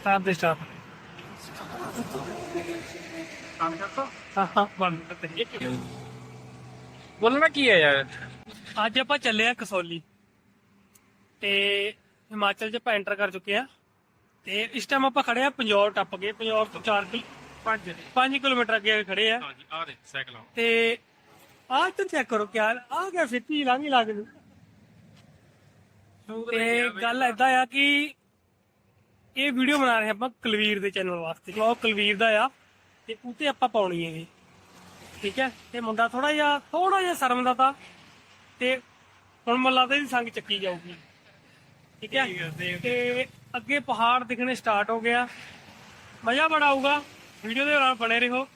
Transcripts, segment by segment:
Start ਦੇ start ਹਾਂ ਹਾਂ ਬੰਦ ਤੇ। ਬੋਲਣਾ ਕੀ ਹੈ ਯਾਰ? ਅੱਜ ਆਪਾਂ ਚੱਲੇ ਆ ਕਸੌਲੀ। ਤੇ ਹਿਮਾਚਲ ਚ ਆਪਾਂ ਐਂਟਰ ਕਰ ਚੁੱਕੇ ਆ ਤੇ ਇਸ ਟਾਈਮ ਆਪਾਂ ਖੜੇ ਆ ਪੰਜੌਰ ਟੱਪ ਕੇ। ਪੰਜੌਰ ਤੋਂ 4 ਕਿਲ 5 5 ਕਿਲੋਮੀਟਰ ਅੱਗੇ ਖੜੇ ਆ ਹਾਂਜੀ ਆ ਦੇ ਸਾਈਕਲ ਆ ਤੇ ਆਹ ਤਾਂ ਚੈੱਕ ਕਰੋ ਕਿਆ ਆ ਗਿਆ ਫਿੱਤੀ ਲਾਂਗੀ ਲੱਗ ਗਈ ਤੇ ਗੱਲ ਏਦਾਂ ਆ ਕਿ ਇਹ ਵੀਡੀਓ ਬਣਾ ਰਹੇ ਆਪਾਂ ਕੁਲਵੀਰ ਦੇ ਚੈਨਲ ਵਾਸਤੇ। ਉਹ ਕੁਲਵੀਰ ਦਾ ਆ ਤੇ ਉਤੇ ਆਪਾਂ ਪਾਉਣੀ ਹੈਗੀ। ਠੀਕ ਹੈ? ਤੇ ਮੁੰਡਾ ਥੋੜਾ ਜਿਹਾ ਥੋੜਾ ਜਿਹਾ ਸ਼ਰਮ ਦਾ ਤਾਂ ਤੇ ਹੁਣ ਮੈਨੂੰ ਲੱਗਦਾ ਇਹਦੀ ਸੰਗ ਚੱਕੀ ਜਾਊਗੀ। ਠੀਕ ਹੈ? ਤੇ ਅੱਗੇ ਪਹਾੜ ਦਿਖਣੇ ਸਟਾਰਟ ਹੋ ਗਿਆ। ਮਜ਼ਾ ਬੜਾ ਆਊਗਾ। ਵੀਡੀਓ ਦੇ ਨਾਲ ਬਣੇ ਰਹੋ।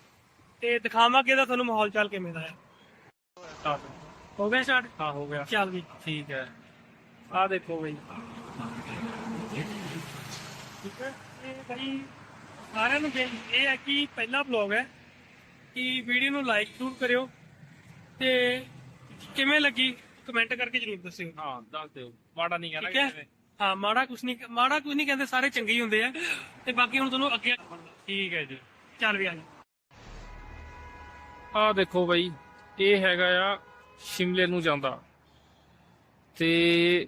ਤੇ ਦਿਖਾਵਾਂਗੇ ਦਾ ਤੁਹਾਨੂੰ ਮਾਹੌਲ ਚਾਲ ਕਿਵੇਂ ਦਾ ਹੈ। ਹੋ ਗਿਆ ਸਟਾਰਟ ਹਾਂ ਹੋ ਗਿਆ। ਚੱਲ ਵੀ ਠੀਕ ਹੈ। ਆ ਦੇਖੋ ਬਈ। ਠੀਕ ਹੈ? ਇਹ ਬਈ ਸਾਰਿਆਂ ਨੂੰ ਬੇਨਤੀ ਇਹ ਹੈ ਕਿ ਪਹਿਲਾ ਵਲੌਗ ਹੈ ਕਿ ਵੀਡੀਓ ਨੂੰ ਲਾਈਕ ਜ਼ਰੂਰ ਕਰਿਓ ਤੇ ਕਿਵੇਂ ਲੱਗੀ? ਕਮੈਂਟ ਕਰਕੇ ਜ਼ਰੂਰ ਦੱਸਿਓ। ਹਾਂ ਦੱਸ ਦਿਓ। ਮਾੜਾ ਨਹੀਂ ਕਹਿਣਾ ਠੀਕ ਹੈ? ਮਾੜਾ ਕੁਛ ਨਹੀਂ ਮਾੜਾ ਕੁਛ ਨਹੀਂ ਕਹਿੰਦੇ ਸਾਰੇ ਚੰਗੇ ਹੀ ਹੁੰਦੇ ਆ। ਤੇ ਬਾਕੀ ਹੁਣ ਤੁਹਾਨੂੰ ਅੱਗੇ ਠੀਕ ਹੈ ਜੀ। ਚੱਲ ਵੀ ਆ ਜਾ ਆ ਦੇਖੋ ਬਈ ਇਹ ਹੈਗਾ ਆ ਸ਼ਿਮਲੇ ਨੂੰ ਜਾਂਦਾ। ਤੇ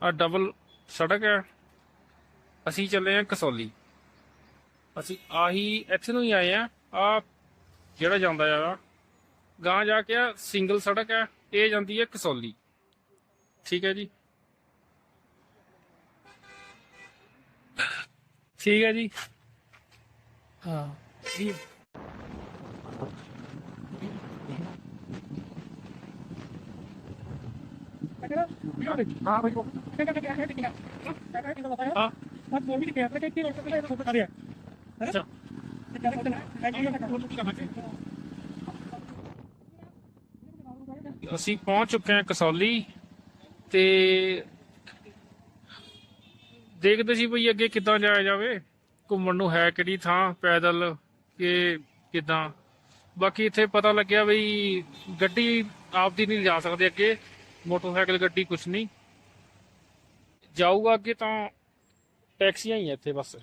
ਆ ਡਬਲ ਸੜਕ ਹੈ। ਅਸੀਂ ਚੱਲੇ ਆ ਕਸੌਲੀ। ਅਸੀਂ ਆਹੀ ਇੱਥੇ ਨੂੰ ਹੀ ਆਏ ਆ ਆ ਜਿਹੜਾ ਜਾਂਦਾ ਆ ਗਾਂ ਜਾ ਕੇ ਆ ਸਿੰਗਲ ਸੜਕ ਹੈ ਇਹ ਜਾਂਦੀ ਹੈ ਕਸੌਲੀ। ਠੀਕ ਹੈ ਜੀ? ਠੀਕ ਹੈ ਜੀ? ਹਾਂ। ਜੀ। ਹਾਂ। ਅੱਛਾ ਅਸੀਂ ਪਹੁੰਚ ਚੁੱਕੇ ਹਾਂ ਕਸੌਲੀ ਤੇ ਦੇਖਦੇ ਸੀ ਬਈ ਅੱਗੇ ਕਿੱਦਾਂ ਜਾਇਆ ਜਾਵੇ, ਘੁੰਮਣ ਨੂੰ ਹੈ ਕਿਹੜੀ ਥਾਂ, ਪੈਦਲ ਕਿ ਕਿਦਾਂ। ਬਾਕੀ ਇੱਥੇ ਪਤਾ ਲੱਗਿਆ ਬਈ ਗੱਡੀ ਆਪਦੀ ਨਹੀਂ ਜਾ ਸਕਦੇ ਅੱਗੇ, ਮੋਟਰਸਾਈਕਲ ਗੱਡੀ ਕੁਛ ਨਹੀਂ। ਜਾਊਗਾ ਅੱਗੇ ਤਾਂ ਟੈਕਸੀਆਂ ਹੀ ਆ ਇੱਥੇ ਬਸ।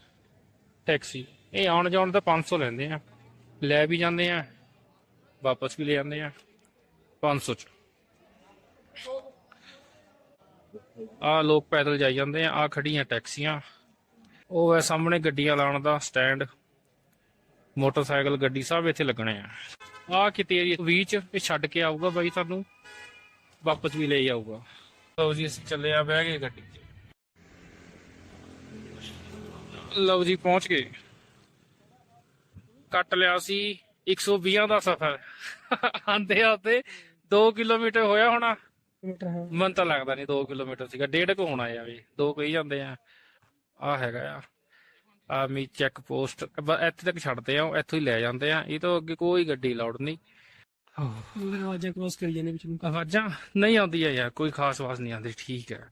ਟੈਕਸੀ। ਇਹ ਆਉਣ ਜਾਣ ਦਾ 500 ਲੈਂਦੇ ਆ। ਲੈ ਵੀ ਜਾਂਦੇ ਆ। ਵਾਪਸ ਵੀ ਲੈ ਜਾਂਦੇ ਆ। 500 ਚ। ਆ ਲੋਕ ਪੈਦਲ ਜਾਈ ਜਾਂਦੇ ਆ। ਆ ਖੜੀਆਂ ਟੈਕਸੀਆਂ। ਉਹ ਹੈ ਸਾਹਮਣੇ ਗੱਡੀਆਂ ਲਾਉਣ ਦਾ ਸਟੈਂਡ। ਮੋਟਰਸਾਈਕਲ, ਗੱਡੀ ਸਭ ਇੱਥੇ ਲੱਗਣੇ ਆ। ਆ ਕਿਤੇ ਏਰੀਆ ਵਿੱਚ ਇਹ ਛੱਡ ਕੇ ਆਊਗਾ ਬਾਈ ਤੁਹਾਨੂੰ ਵਾਪਸ ਵੀ ਲੈ ਜਾਊਗਾ ਲਓ ਜੀ, ਅਸੀਂ ਚੱਲੇ ਆ ਬਹਿ ਗਏ ਗੱਡੀ 'ਚ। ਲਓ ਜੀ ਪਹੁੰਚ ਗਏ। ਕੱਟ ਲਿਆ ਸੀ 120 ਦਾ ਸਫ਼ਰ। ਆਂਦੇ ਆਤੇ 2 ਕਿਲੋਮੀਟਰ ਹੋਇਆ ਹੋਣਾ। ਮਨ ਤਾਂ ਲੱਗਦਾ ਨਹੀਂ 2 ਕਿਲੋਮੀਟਰ ਸੀਗਾ ਡੇਢ ਕੁ ਹੋਣਾ ਆ ਵੀ ਦੋ ਕਹੀ ਜਾਂਦੇ ਆ। ਆ ਹੈਗਾ ਆ। ਆਰਮੀ ਚੈੱਕ ਪੋਸਟ ਇੱਥੇ ਤੱਕ ਛੱਡਦੇ ਆ ਇੱਥੋਂ ਹੀ ਲੈ ਜਾਂਦੇ ਆ। ਇਹ ਤੋਂ ਅੱਗੇ ਕੋਈ ਗੱਡੀ ਲਾਉੜ ਨਹੀਂ ਦਰਵਾਜ਼ਾ ਕਲੋਸ ਕਰੀ ਜਾਂਦੇ ਵਿੱਚ ਨੂੰ। ਆਵਾਜ਼ਾਂ ਨਹੀਂ ਆਉਂਦੀਆਂ ਯਾਰ ਕੋਈ ਖਾਸ ਆਵਾਜ਼ ਨਹੀਂ ਆਉਂਦੀ ਠੀਕ ਹੈ।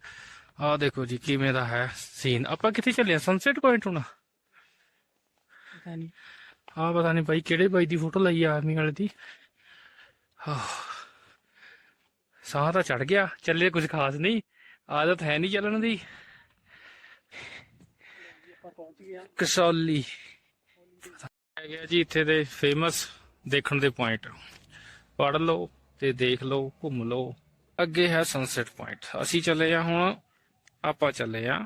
ਆ ਦੇਖੋ ਜੀ ਕਿਵੇਂ ਦਾ ਹੈ ਸੀਨ ਆਪਾਂ ਕਿੱਥੇ ਚੱਲੇ ਸਨਸੈਟ ਪੁਆਇੰਟ ਹੁਣ। ਪਤਾ ਨਹੀਂ। ਆ ਪਤਾ ਨਹੀਂ ਭਾਈ ਕਿਹੜੇ ਬਾਈ ਦੀ ਫੋਟੋ ਲਈ ਆ ਆਰਮੀ ਵਾਲੇ ਦੀ। ਸਾਹ ਤਾਂ ਚੜ ਗਿਆ ਚੱਲੇ ਕੁਝ ਖਾਸ ਨਹੀਂ। ਆਦਤ ਹੈ ਨਹੀਂ ਚੱਲਣ ਦੀ। ਕਸੌਲੀ। ਹੈਗਾ ਜੀ ਇੱਥੇ ਦੇ ਫੇਮਸ ਦੇਖਣ ਦੇ ਪੁਆਇੰਟ ਪੜ ਲਓ ਤੇ ਦੇਖ ਲਓ ਘੁੰਮ ਲਓ। ਅੱਗੇ ਹੈ ਸਨਸੈਟ ਪੁਆਇੰਟ ਅਸੀਂ ਚੱਲੇ ਆ ਹੁਣ ਆਪਾਂ ਚੱਲੇ ਆ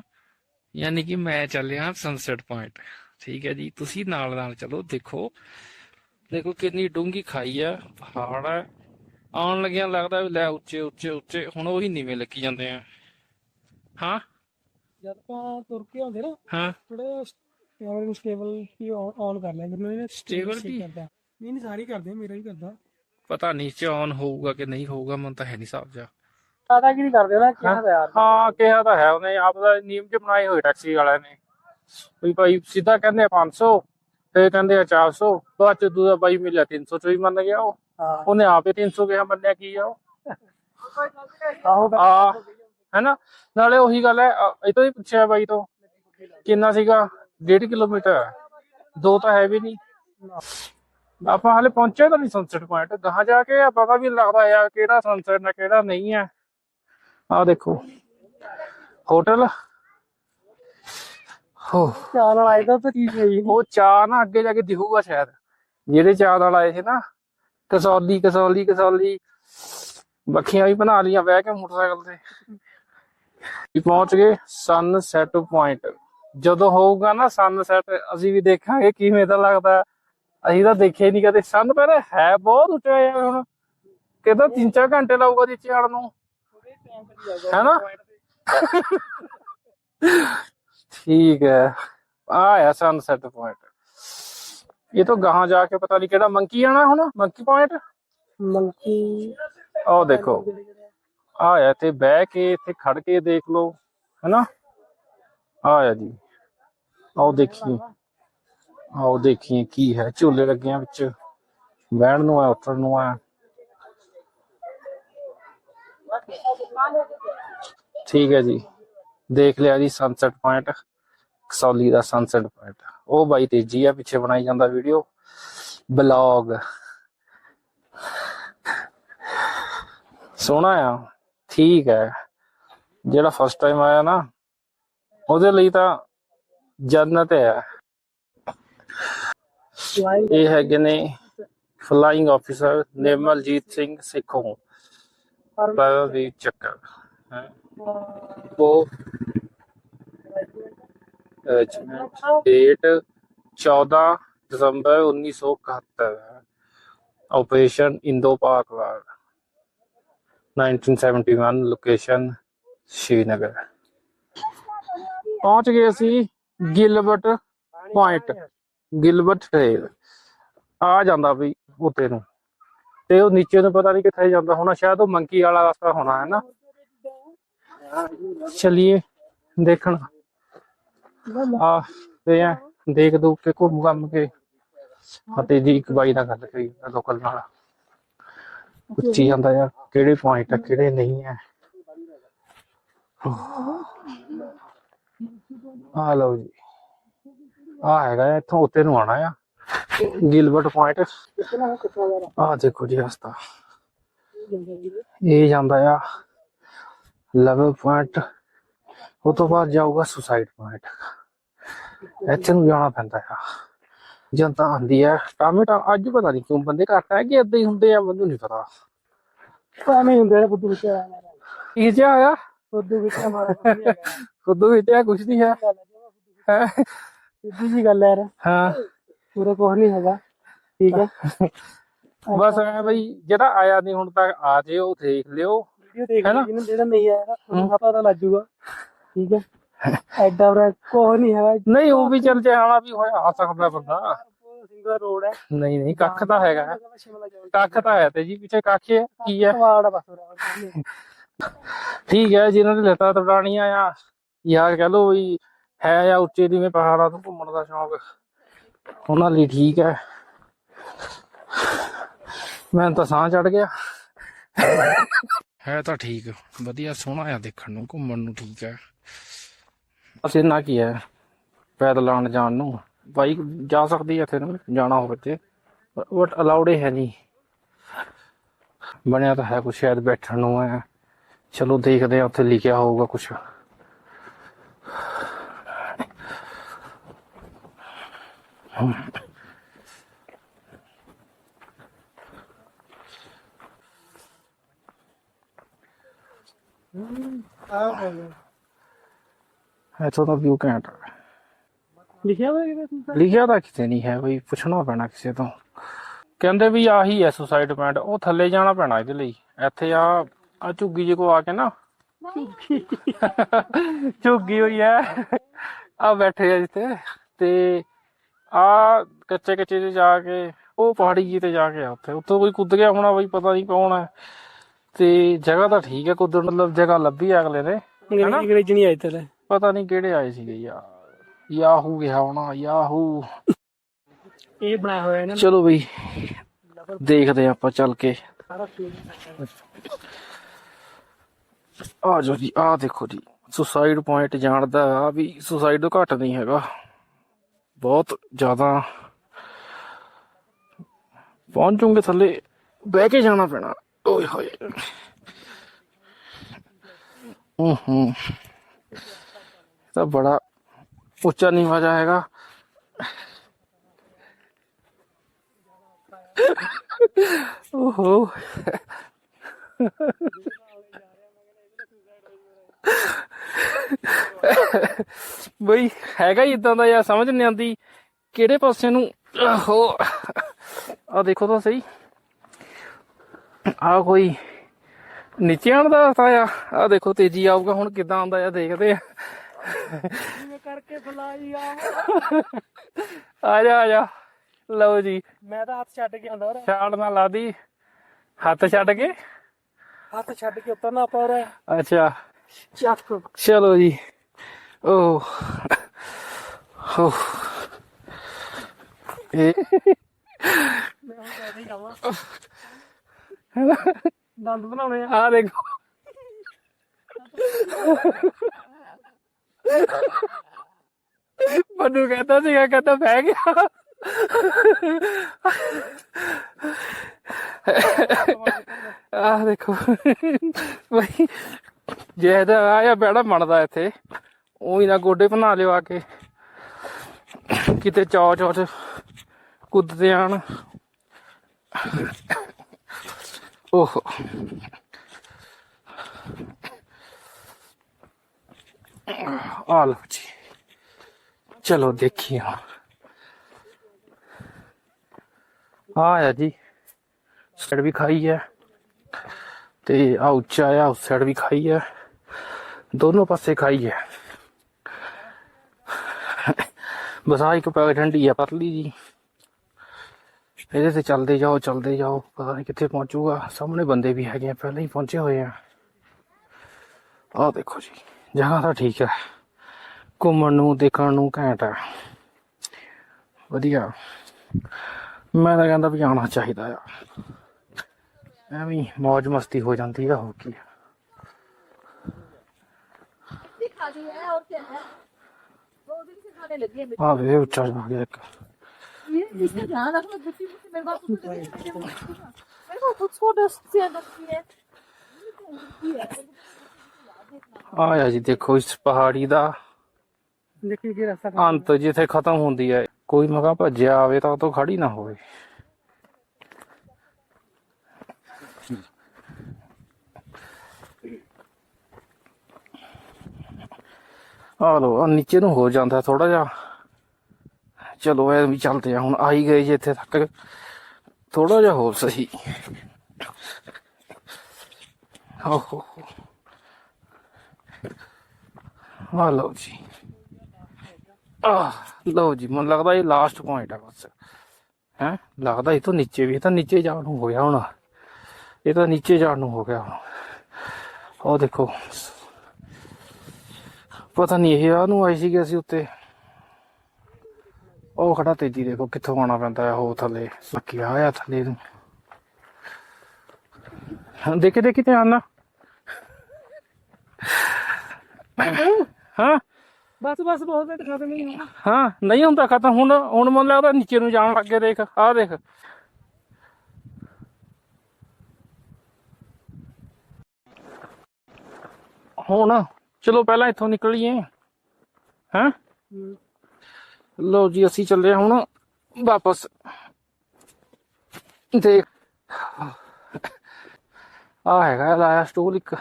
ਯਾਨੀ ਕਿ ਮੈਂ ਚੱਲਿਆ ਸਨਸੈਟ ਪੁਆਇੰਟ ਠੀਕ ਹੈ ਜੀ ਤੁਸੀਂ ਨਾਲ ਨਾਲ ਚਲੋ ਦੇਖੋ। ਦੇਖੋ ਕਿੰਨੀ ਡੂੰਗੀ ਖਾਈ ਆ ਪਹਾੜ ਆ। ਆਉਣ ਲੱਗਿਆ ਲੱਗਦਾ ਵੀ ਲੈ ਉੱਚੇ ਉੱਚੇ ਉੱਚੇ ਹੁਣ ਉਹੀ ਨੀਵੇਂ ਲੱਗੀ ਜਾਂਦੇ ਆ। ਹਾਂ? ਜਦ ਆਪਾਂ ਤੁਰ ਕੇ ਆਉਂਦੇ ਨਾ ਹਾਂ। ਥੋੜਾ ਕੈਮਰੇ ਨੂੰ ਸਟੇਬਲ ਹੀ ਆਨ ਕਰ ਲਿਆ ਮੈਨੂੰ ਇਹਨੇ ਠੀਕ ਵੀ? ਕਰਦਾ। ਨਹੀਂ ਨਹੀਂ ਸਾਰੇ ਕਰਦੇ ਮੇਰਾ ਵੀ ਕਰਦਾ। ਪਤਾ ਨਹੀਂ ਚ ਔਨ ਹੋਊਗਾ ਕਿ ਨਹੀਂ ਹੋਊਗਾ ਮਨ ਤਾਂ ਹੈ ਨਹੀਂ ਹਿਸਾਬ ਜਾ ਦਾਦਾ ਕੀ ਕਰਦੇ ਨਾ ਕਿਹਾ ਤਾਂ ਯਾਰ ਹਾਂ ਕਿਹਾ ਤਾਂ ਹੈ ਉਹਨੇ ਆਪ ਦਾ ਨਿਯਮ ਚ ਬਣਾਏ ਹੋਏ ਟੈਕਸੀ ਵਾਲਿਆਂ ਨੇ। ਵੀ ਭਾਈ ਸਿੱਧਾ ਕਹਿੰਦੇ ਆ 500 ਤੇ ਕਹਿੰਦੇ ਆ 400 ਬਾਅਦ ਚ ਦੂਜਾ ਬਾਈ ਮਿਲਿਆ 300 ਚ ਵੀ ਮੰਨ ਗਿਆ ਉਹ। ਹਾਂ। ਉਹਨੇ ਆਪੇ 300 ਕਿਹਾ ਮੰਨਿਆ ਕੀ ਆ ਉਹ? ਆਹੋ ਆ ਹੈਨਾ? ਨਾਲੇ ਉਹੀ ਗੱਲ ਹੈ ਇਹ ਤੋਂ ਹੀ ਪੁੱਛਿਆ ਬਾਈ ਤੋਂ ਕਿੰਨਾ ਸੀਗਾ? 1.5 ਕਿਲੋਮੀਟਰ ਦੋ ਤਾਂ ਹੈ ਵੀ ਨਹੀਂ। ਆਪਾਂ ਹਾਲੇ ਪਹੁੰਚੇ ਤਾਂ ਨਹੀਂ ਸਨਸੈਟ ਪੁਆਇੰਟ ਗਾਹਾਂ ਜਾ ਕੇ ਪਤਾ ਵੀ ਨੀ ਲੱਗਦਾ ਯਾਰ ਕਿਹੜਾ ਸਨਸੈਟ ਹੈ ਕਿਹੜਾ ਨਹੀਂ ਹੈ। ਆ ਦੇਖੋ। ਹੋਟਲ? ਹੋ। ਚਾਹ ਨਾਲ ਆਏ ਤਾਂ ਤਾਂ ਚੀਜ਼ ਹੈ ਉਹ ਚਾਹ ਨਾ ਅੱਗੇ ਜਾ ਕੇ ਦਿਖੂਗਾ ਸ਼ਾਇਦ। ਜਿਹੜੇ ਚਾਹ ਨਾਲ ਆਏ ਸੀ ਨਾ ਕਸੌਲੀ ਕਸੌਲੀ ਕਸੌਲੀ। ਬੱਖੀਆਂ ਵੀ ਬਣਾ ਲੀਆਂ ਬਹਿ ਕੇ ਮੋਟਰਸਾਈਕਲ ਤੇ। ਵੀ ਪਹੁੰਚ ਗਏ ਸਨਸੈਟ ਪੁਆਇੰਟ ਜਦੋਂ ਹੋਊਗਾ ਨਾ ਸਨਸੈਟ ਅਸੀਂ ਵੀ ਦੇਖਾਂਗੇ ਕਿਵੇਂ ਦਾ ਲੱਗਦਾ। ਅਸੀਂ ਤਾਂ ਦੇਖਿਆ ਹੀ ਨਹੀਂ ਕਦੇ। ਸਨ ਪਰ ਹੈ ਬਹੁਤ ਉੱਚਾ ਹੈ ਹੁਣ। ਕਿਤੇ 3-4 ਘੰਟੇ ਲਾਊਗਾ ਜੀ ਚੜ੍ਹਨ ਨੂੰ। ਹੈਨਾ ठीक है आया सनसेट पॉइंट ये तो कहाँ जाके पता नहीं केड़ा मंकी आना होना मंकी पॉइंट ਮੰਕੀ आओ देखो ਆਇਆ ਇੱਥੇ ਬਹਿ ਕੇ ਇੱਥੇ ਖੜ ਕੇ ਦੇਖ ਲਓ ਹੈਨਾ ਆਇਆ ਜੀ ਆਓ ਦੇਖੀਏ ਆਓ ਦੇਖੀਏ ਕੀ ਹੈ ਝੂਲੇ ਲੱਗੇ ਆ ਵਿੱਚ ਬਹਿਣ ਨੂੰ ਆ ਉੱਠਣ ਨੂੰ ਆ ਠੀਕ ਹੈ ਜੀ। ਦੇਖ ਲਿਆ ਜੀ ਸਨਸੈਟ ਪੁਆਇੰਟ ਕਸੌਲੀ ਦਾ ਸਨਸੈਟ ਪੁਆਇੰਟ ਉਹ ਬਾਈ ਤੇਜੀ ਆ, ਪਿੱਛੇ ਬਣਾਈ ਜਾਂਦਾ ਵੀਡੀਓ ਬਲੌਗ ਸੋਹਣਾ ਆ, ਠੀਕ ਹੈ। ਜਿਹੜਾ ਫਸਟ ਟਾਈਮ ਆਇਆ ਨਾ, ਉਹਦੇ ਲਈ ਤਾਂ ਜੰਨਤ ਹੈ। ਇਹ ਹੈਗੇ ਨੇ ਫਲਾਈਂਗ ਆਫੀਸਰ ਨਿਰਮਲਜੀਤ ਸਿੰਘ ਸਿੱਖੋਂ। ਪੈਰਾਂ ਦੀ ਚੱਕਰ ਹੈ। ਉਹ ਆਪਰੇਸ਼ਨ ਇੰਦੋ ਪਾਕ ਵਾਰ। 1971 ਲੋਕੇਸ਼ਨ ਸ਼੍ਰੀਨਗਰ। ਪਹੁੰਚ ਗਏ ਸੀ ਗਿਲਬਰਟ ਪੁਆਇੰਟ ਗਿਲਬਰਟ ਟ੍ਰੇਲ ਆ ਜਾਂਦਾ ਵੀ ਉੱਤੇ ਨੂੰ। ਤੇ ਉਹ ਨੀਚੇ ਨੂੰ ਪਤਾ ਨਹੀਂ ਕਿੱਥੇ ਜਾਂਦਾ ਹੋਣਾ ਸ਼ਾਇਦ ਉਹ ਮੰਕੀ ਵਾਲਾ ਰਸਤਾ ਹੋਣਾ ਹੈ ਨਾ। ਚਲਿਏ ਦੇਖਣ। ਆ ਤੇ ਆ ਦੇਖ ਦੂ ਕੇ ਘੁੰਮ ਘੰਮ ਕੇ। ਅਤੇ ਜੀ ਇੱਕ ਬਾਈ ਨਾਲ ਗੱਲ ਕਰੀ ਲੋਕਲ ਨਾਲ। ਪੁੱਛੀ ਜਾਂਦਾ ਯਾਰ ਕਿਹੜੇ ਪੁਆਇੰਟ ਆ ਕਿਹੜੇ ਨਹੀਂ ਆ। ਆ ਲਓ ਜੀ। ਆ ਹੈਗਾ ਆ, ਇੱਥੋਂ ਉੱਤੇ ਨੂੰ ਆਣਾ ਆ। Gilbert point. ਆ ਦੇਖੋ ਜੀ ਰਸਤਾ। ਇਹ ਜਾਂਦਾ ਆ ਲੈਵਲ ਪੁਆਇੰਟ ਉਹ ਤੋਂ ਬਾਅਦ ਜਾਊਗਾ ਸੁਸਾਈਡ ਪੁਆਇੰਟ ਇੱਥੇ ਨੂੰ ਜਾਣਾ ਪੈਂਦਾ ਆ। ਜਨਤਾ ਆਂਦੀ ਆ। ਟਾਮੇਟਾ ਅੱਜ ਪਤਾ ਨਹੀਂ ਕਿਉਂ ਬੰਦੇ ਘੱਟ ਆ ਕਿ ਏਦਾਂ ਹੀ ਹੁੰਦੇ ਆ ਮੈਨੂੰ ਨਹੀਂ ਪਤਾ। ਪਾਵੇਂ ਹੁੰਦੇ ਨੇ ਬੁੱਧੂ ਵਿੱਚ ਕੀ ਜਿਹਾ ਆਇਆ ਬੁੱਧੂ ਵਿੱਚ ਮਾਰਾ ਖੁਦ ਵਿੱਚ ਆ ਕੁਝ ਨਹੀਂ ਹੈਂ? ਸਿੱਧੀ ਜੀ ਗੱਲ ਹੈ ਯਾਰ। ਹਾਂ। ਪੂਰਾ ਕੁਝ ਨਹੀਂ ਹੈਗਾ। ਠੀਕ ਹੈ ਬਸ ਐ ਬਈ ਜਿਹੜਾ ਆਇਆ ਨਹੀਂ ਹੁਣ ਤੱਕ ਆ ਜੇ ਉਹ ਦੇਖ ਲਿਓ। ਵੀਡੀਓ ਦੇਖ ਹੈਨਾ? ਲਈ ਜਿਹਨੂੰ ਜਿਹੜਾ ਨਹੀਂ ਆਇਆ ਉਹਨੂੰ ਪਤਾ ਤਾਂ ਲੱਗੂਗਾ ਠੀਕ ਹੈ ਐਡਾ ਬਰਾ ਕੁਝ ਨਹੀਂ ਹੈਗਾ। ਨਹੀਂ ਉਹ ਵੀ ਚੱਲ ਜਾਣਾ ਵੀ ਹੋਇਆ ਆ ਸਕਦਾ ਬੰਦਾ। ਸਿੰਗਲ ਰੋਡ ਹੈ। ਨਹੀਂ ਨਹੀਂ ਕੱਖ ਤਾਂ ਹੈਗਾ। ਸ਼ਿਮਲਾ ਜਾਓ ਕੱਖ ਤਾਂ ਹੈ ਤੇ ਜੀ ਪਿੱਛੇ ਕੱਖ ਹੈ ਕੀ ਹੈ? ਵਾੜਾ ਬਸ ਠੀਕ ਹੈ ਜਿਨ੍ਹਾਂ ਦੀ ਲੱਤਾਂ ਤੜਾਣੀਆਂ ਆ ਯਾਰ ਕਹ ਲੋ ਵੀ ਹੈ ਜਾਂ ਉੱਚੇ ਦੀਵੇਂ ਪਹਾੜਾਂ ਤੋਂ ਘੁੰਮਣ ਦਾ ਸ਼ੌਂਕ। ਉਹਨਾਂ ਲਈ ਠੀਕ ਹੈ। ਮੈਂ ਤਾਂ ਸਾਹ ਚੜ ਗਿਆ। ਹੈ ਤਾਂ ਠੀਕ ਵਧੀਆ ਸੋਹਣਾ ਆ ਦੇਖਣ ਨੂੰ ਘੁੰਮਣ ਨੂੰ ਠੀਕ ਹੈ। ਬਸ ਇੰਨਾ ਕੀ ਹੈ ਪੈਦਲ ਆਉਣ ਜਾਣ ਨੂੰ। ਬਾਈਕ ਜਾ ਸਕਦੀ ਹੈ ਇੱਥੇ ਨੂੰ ਜਾਣਾ ਹੋਵੇ ਤੇ। ਬਟ ਅਲਾਉਡ ਹੈ ਨਹੀਂ। ਬਣਿਆ ਤਾਂ ਹੈ ਕੁਛ ਸ਼ਾਇਦ ਬੈਠਣ ਨੂੰ ਹੈ। ਚਲੋ ਦੇਖਦੇ ਆ ਉੱਥੇ ਲਿਖਿਆ ਹੋਊਗਾ ਕੁਛ। ਇੱਥੋਂ ਦਾ ਵਿਊ ਘੈਂਟ ਹੈ। ਲਿਖਿਆ ਹੋਇਆ ਕਿ ਲਿਖਿਆ ਤਾਂ ਕਿਤੇ ਨਹੀਂ ਹੈ ਬਈ ਪੁੱਛਣਾ ਪੈਣਾ ਕਿਸੇ ਤੋਂ। ਕਹਿੰਦੇ ਵੀ ਆਹੀ ਹੈ ਸੁਸਾਈਡ ਪੁਆਇੰਟ ਉਹ ਥੱਲੇ ਜਾਣਾ ਪੈਣਾ ਇਹਦੇ ਲਈ। ਇੱਥੇ ਆ ਆ ਝੁੱਗੀ ਜੀ ਕੋ ਆ ਕੇ ਨਾ। ਝੁੱਗੀ। ਹੋਈ ਹੈ ਆ ਬੈਠੇ ਆ ਜਿੱਥੇ ਤੇ ਆ ਕੱਚੇ ਕੱਚੇ ਤੇ ਜਾ ਕੇ ਉਹ ਪਹਾੜੀ ਜੀ ਤੇ ਜਾ ਕੇ ਆ ਉੱਥੇ। ਉੱਥੋਂ ਕੋਈ ਕੁੱਦ ਗਿਆ ਹੋਣਾ ਬਈ ਪਤਾ ਨਹੀਂ ਕੌਣ ਹੈ ਤੇ ਜਗ੍ਹਾ ਤਾਂ ਠੀਕ ਹੈ ਕੁੱਦਣ ਮਤਲਬ ਜਗ੍ਹਾ ਲੱਭੀ ਆ ਅਗਲੇ ਨੇ ਅੰਗਰੇਜ਼ੀ ਨਹੀਂ ਆਈ ਤੇ। ਪਤਾ ਨਹੀਂ ਕਿਹੜੇ ਆਏ ਸੀਗੇ ਯਾਰ। ਯਾਹੂ ਗਿਆ ਹੋਣਾ ਯਾਹੂ। ਇਹ ਬਣਾਇਆ ਹੋਇਆ ਇਹਨਾਂ ਚਲੋ ਬਈ ਦੇਖਦੇ ਆਪਾਂ ਚੱਲ ਕੇ। ਆ ਜਾਓ ਜੀ ਆ ਦੇਖੋ ਜੀ। ਸੁਸਾਈਡ ਪੁਆਇੰਟ ਜਾਣਦਾ ਆ ਵੀ ਸੁਸਾਈਡ ਤੋਂ ਘੱਟ ਨਹੀਂ ਹੈਗਾ। ਬਹੁਤ ਜ਼ਿਆਦਾ ਪਹੁੰਚੂਗੇ ਥੱਲੇ ਬਹਿ ਕੇ ਜਾਣਾ ਪੈਣਾ ਓਏ ਹੋਏ ਹੂੰ ਹੂੰ ਇਹ ਤਾਂ ਬੜਾ ਉੱਚਾ ਨੀਵਾਂ ਜਿਹਾ ਹੈਗਾ ਓਹੋ ਬਈ ਹੈਗਾ ਹੀ ਇਦਾਂ ਦਾ ਯਾਰ ਸਮਝ ਨਹੀਂ ਆਉਂਦੀ। ਕਿਹੜੇ ਪਾਸੇ ਨੂੰ? ਆਹੋ। ਆ ਦੇਖੋ ਤਾਂ ਸਹੀ। ਆ ਕੋਈ ਨੀਚੇ ਆਉਣ ਦਾ ਰਸਤਾ ਆ। ਆ ਦੇਖੋ ਤੇਜ਼ੀ ਆਊਗਾ ਹੁਣ ਕਿੱਦਾਂ ਆਉਂਦਾ ਆ ਦੇਖਦੇ ਆ। ਜਿਵੇਂ ਕਰਕੇ ਫਲਾਈ ਆ। ਆ ਜਾ ਆ ਜਾ। ਲਓ ਜੀ। ਮੈਂ ਤਾਂ ਹੱਥ ਛੱਡ ਕੇ ਆਉਂਦਾ ਹੋਰ ਛਾੜ ਨਾ ਲਾਦੀ ਹੱਥ ਛੱਡ ਕੇ। ਹੱਥ ਛੱਡ ਕੇ ਉਤਰਨਾ ਪਰ ਅੱਛਾ। ਚੱਕ। ਚਲੋ ਜੀ। ਓ ਹੋ ਇਹ ਦੰਦ ਬਣਾਉਣੇ ਆ ਆ ਦੇਖੋ ਮੈਨੂੰ ਕਹਿੰਦਾ ਸੀਗਾ ਕਹਿੰਦਾ ਬਹਿ ਗਿਆ ਆ ਦੇਖੋ ਬਈ ਜੇ ਇਹਦਾ ਆਇਆ ਬੈੜਾ ਬਣਦਾ ਇੱਥੇ ਉਹੀ ਨਾ ਗੋਡੇ ਬਣਾ ਲਿਓ ਆ ਕੇ। ਕਿਤੇ ਚੌ ਚੌ ਚ ਕੁੱਦਦੇ ਆਣ। ਓਹ। ਆ ਲਓ ਜੀ। ਚਲੋ ਦੇਖੀਏ ਹੁਣ ਆ ਆ ਜੀ। ਸਾਈਡ ਵੀ ਖਾਈ ਹੈ ਤੇ ਆ ਉੱਚਾ ਆ, ਉਸ ਸਾਈਡ ਵੀ ਖਾਈ ਹੈ ਦੋਨੋਂ ਪਾਸੇ ਖਾਈ ਹੈ ਬਸ ਆ ਇੱਕ ਪੈਕਟ ਠੰਡੀ ਆ, ਪਤਲੀ ਜੀ। ਇਹਦੇ ਤੇ ਚੱਲਦੇ ਜਾਓ ਚੱਲਦੇ ਜਾਓ, ਪਤਾ ਨਹੀਂ ਕਿੱਥੇ ਪਹੁੰਚੂਗਾ। ਸਾਹਮਣੇ ਬੰਦੇ ਵੀ ਹੈਗੇ ਆ, ਪਹਿਲਾਂ ਹੀ ਪਹੁੰਚੇ ਹੋਏ ਆ। ਆਹ ਦੇਖੋ ਜੀ, ਜਗ੍ਹਾ ਤਾਂ ਠੀਕ ਹੈ ਘੁੰਮਣ ਨੂੰ, ਦੇਖਣ ਨੂੰ ਘੈਂਟ ਹੈ ਵਧੀਆ। ਮੈਂ ਤਾਂ ਕਹਿੰਦਾ ਵੀ ਆਉਣਾ ਚਾਹੀਦਾ ਆ। ਐਵੇਂ ਮौज ਮਸਤੀ ਹੋ ਜਾਂਦੀ ਆ ਹੋ ਕੀ ਦਿਖਾ ਦੀ ਹੈ ਔਰ ਕੀ ਹੈ? Abi ev çağırma gerek yok. ਆਇਆ ਜੀ ਦੇਖੋ ਇਸ ਪਹਾੜੀ ਦਾ ਦੇਖੀ ਕਿ ਰਸਤਾ ਅੰਤ ਜਿੱਥੇ ਖਤਮ ਹੁੰਦੀ ਹੈ ਕੋਈ ਮਗਾ ਭੱਜਿਆ ਆਵੇ ਤਾਂ ਉਹ ਤੋਂ ਖੜੀ ਨਾ ਹੋਵੇ ਆ ਲੋ ਆ ਨੀਚੇ ਨੂੰ ਹੋ ਜਾਂਦਾ ਥੋੜਾ ਜਿਹਾ। ਚਲੋ, ਐ ਵੀ ਚੱਲਦੇ ਆ, ਹੁਣ ਆਈ ਗਏ ਜੀ ਇੱਥੇ ਤੱਕ। ਥੋੜਾ ਜਿਹਾ ਹੋਰ ਸਹੀ। ਆਹੋ ਆ ਲਓ ਜੀ। ਆ ਲਓ ਜੀ, ਮੈਨੂੰ ਲੱਗਦਾ ਇਹ ਲਾਸਟ ਪੁਆਇੰਟ ਆ ਬਸ। ਹੈ? ਲੱਗਦਾ ਇਹ ਤੋਂ ਨੀਚੇ ਵੀ, ਇਹ ਤਾਂ ਨੀਚੇ ਜਾਣ ਨੂੰ ਹੋ ਗਿਆ ਹੁਣ। ਇਹ ਤਾਂ ਨੀਚੇ ਜਾਣ ਨੂੰ ਹੋ ਗਿਆ ਹੁਣ। ਉਹ ਦੇਖੋ। ਪਤਾ ਨਹੀਂ ਇਹ ਆ ਨੂੰ ਆਈ ਸੀ ਅਸੀਂ ਉੱਤੇ। ਉਹ ਖੜਾ ਤੇਜੀ ਦੇਖੋ ਕਿੱਥੋਂ ਆਉਣਾ ਪੈਂਦਾ ਹੈ ਉਹ ਥੱਲੇ ਬਾਕੀ ਆਇਆ ਥੱਲੇ ਨੂੰ। ਹਾਂ, ਦੇਖੇ ਦੇਖੇ ਧਿਆਨ ਨਾਲ। ਹਾਂ। ਬਸ ਬਸ ਬਹੁਤ ਤੇ ਦਿਖਾ ਦੇਣੀ ਹਾਂ ਨਹੀਂ ਹੁੰਦਾ ਖਤਮ ਹੁਣ ਹੁਣ ਮਨ ਲੱਗਦਾ ਨੀਚੇ ਨੂੰ ਜਾਣ ਲੱਗੇ ਦੇਖ ਆਹ ਦੇਖ। ਹੁਣ ਚਲੋ ਪਹਿਲਾਂ ਇੱਥੋਂ ਨਿਕਲੀਏ। ਹਾਂ? ਲੋ ਜੀ ਅਸੀਂ ਚੱਲੇ ਹੁਣ ਵਾਪਸ। ਦੇਖ। ਆ ਹੈਗਾ ਲਾਇਆ ਸਟੂਲ ਇੱਕ।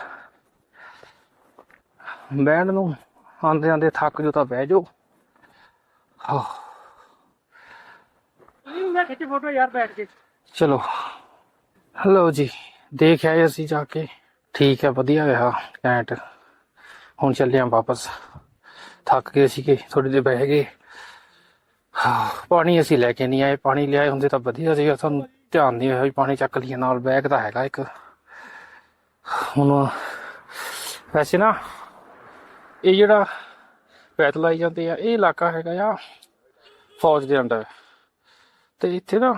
ਬੈਂਡ ਨੂੰ। ਆਂਦੇ ਆਂਦੇ ਥੱਕ ਜੋ ਤਾਂ ਬਹਿ ਜਾਓ। ਹਾਂ ਨਹੀਂ ਮੈਂ ਖਿੱਚ ਫੋਟੋ ਯਾਰ ਬੈਠ ਕੇ। ਚਲੋ। ਹਲੋ ਜੀ ਦੇਖ ਆਏ ਅਸੀਂ ਜਾ ਕੇ। ਠੀਕ ਹੈ ਵਧੀਆ ਰਿਹਾ ਕੈਂਟ ਹੁਣ ਚੱਲੇ ਆਂ ਵਾਪਸ। ਥੱਕ ਗਏ ਸੀਗੇ ਥੋੜੀ ਦੇਰ ਬਹਿ ਗਏ। ਪਾਣੀ ਅਸੀਂ ਲੈ ਕੇ ਨਹੀਂ ਆਏ। ਪਾਣੀ ਲਿਆਏ ਹੁੰਦੇ ਤਾਂ ਵਧੀਆ ਸੀਗਾ। ਸਾਨੂੰ ਧਿਆਨ ਨਹੀਂ ਹੋਇਆ ਵੀ ਪਾਣੀ ਚੱਕ ਲਈਏ। ਨਾਲ ਬੈਗ ਤਾਂ ਹੈਗਾ ਇੱਕ। ਹੁਣ ਵੈਸੇ ਨਾ, ਇਹ ਜਿਹੜਾ ਪੈਤ ਲਾਈ ਜਾਂਦੇ ਆ, ਇਹ ਇਲਾਕਾ ਹੈਗਾ ਆ ਫੌਜ ਦੇ ਅੰਡਰ। ਤੇ ਇੱਥੇ ਨਾ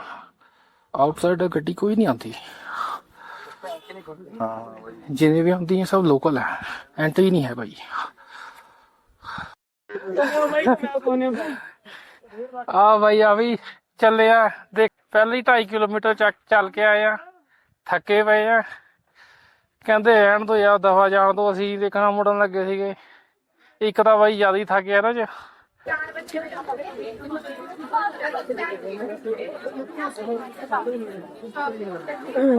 ਆਊਟਸਾਈਡ ਗੱਡੀ ਕੋਈ ਨਹੀਂ ਆਉਂਦੀ। ਜਿੰਨੇ ਵੀ ਆਉਂਦੀ ਹੈ ਸਭ ਲੋਕਲ ਹੈ ਐਂਟਰੀ ਨਹੀਂ ਹੈ ਭਾਈ। ਉਹ ਬਾਈ, ਆ ਭਾਈ ਆ ਵੀ ਚੱਲੇ ਆ। ਦੇਖ, ਪਹਿਲੇ ਹੀ 2.5 ਕਿਲੋਮੀਟਰ ਚੱਕ, ਚੱਲ ਕੇ ਆਏ ਆ। ਥੱਕੇ ਪਏ ਆ। ਕਹਿੰਦੇ ਐਣ ਤੋਂ ਯਾਰ, ਦਫਾ ਜਾਣ ਤੋਂ ਅਸੀਂ ਦੇਖਣਾ ਮੁੜਨ ਲੱਗੇ ਸੀਗੇ। ਇੱਕ ਤਾਂ ਬਾਈ ਜ਼ਿਆਦਾ ਹੀ ਥੱਕ ਗਿਆ ਨਾ ਚ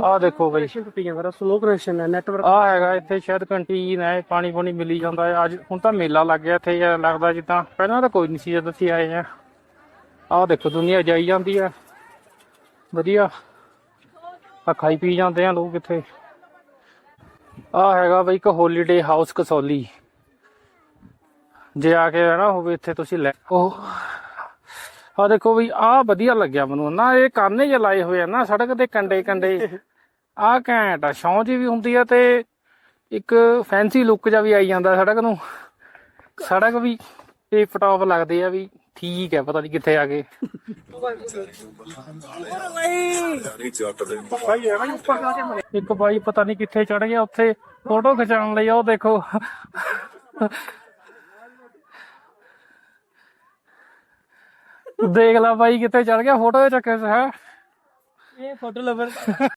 ਆਹ ਦੇਖੋ ਬਈ। ਛੁੱਟੀਆਂ ਫਿਰ ਸਲੋ ਕਨੈਕਸ਼ਨ ਹੈ ਨੈਟਵਰਕ ਆ ਹੈਗਾ ਇੱਥੇ ਸ਼ਾਇਦ ਕੰਟੀਨ ਹੈ ਪਾਣੀ ਪਾਣੀ ਮਿਲੀ ਜਾਂਦਾ ਹੈ। ਅੱਜ ਹੁਣ ਤਾਂ ਮੇਲਾ ਲੱਗ ਗਿਆ ਇੱਥੇ ਯਾਰ ਲੱਗਦਾ ਜਿੱਦਾਂ ਪਹਿਲਾਂ ਤਾਂ ਕੋਈ ਨਹੀਂ ਸੀ ਜਦ ਅਸੀਂ ਆਏ ਆ। ਆਹ ਦੇਖੋ ਦੁਨੀਆ ਜਾਈ ਜਾਂਦੀ ਹੈ ਵਧੀਆ। ਆ ਖਾਈ ਪੀ ਜਾਂਦੇ ਆ ਲੋਕ ਇੱਥੇ। ਆ ਹੈਗਾ ਬਈ ਇੱਕ ਹੋਲੀਡੇ ਹਾਊਸ ਕਸੌਲੀ। ਜੇ ਆ ਕੇ ਰਹਿਣਾ ਹੋਵੇ ਇੱਥੇ ਤੁਸੀਂ ਲੈ ਉਹ ਆ ਦੇਖੋ ਬਈ ਆ ਵਧੀਆ ਲੱਗਿਆ ਮੈਨੂੰ। ਨਾ, ਇਹ ਕਾਨੇ ਜਿਹਾ ਲਾਏ ਹੋਏ ਆ ਨਾ, ਸੜਕ ਦੇ ਕੰਡੇ ਕੰਡੇ। ਆ ਘੈਂਟ ਆ ਸ਼ੌਂ ਜੀ ਵੀ ਹੁੰਦੀ ਆ ਤੇ ਇੱਕ ਫੈਂਸੀ ਲੁੱਕ ਜਾ ਵੀ ਆਈ ਜਾਂਦਾ ਸੜਕ ਨੂੰ। ਸੜਕ ਵੀ ਟਿਪ ਟੌਪ ਲੱਗਦੇ ਆ ਵੀ ਠੀਕ ਹੈ ਪਤਾ ਨਹੀਂ ਕਿੱਥੇ ਆ ਗਏ। ਇੱਕ ਬਾਈ ਪਤਾ ਨਹੀਂ ਕਿੱਥੇ ਚੜ ਗਿਆ, ਉੱਥੇ ਫੋਟੋ ਖਿਚਾਉਣ ਲਈ ਉਹ ਦੇਖੋ। ਦੇਖ ਲੈ ਬਾਈ ਕਿੱਥੇ ਚੜ ਗਿਆ ਫੋਟੋ ਚੱਕੇ ਹੈ। ਇਹ ਫੋਟੋ ਲਵਰ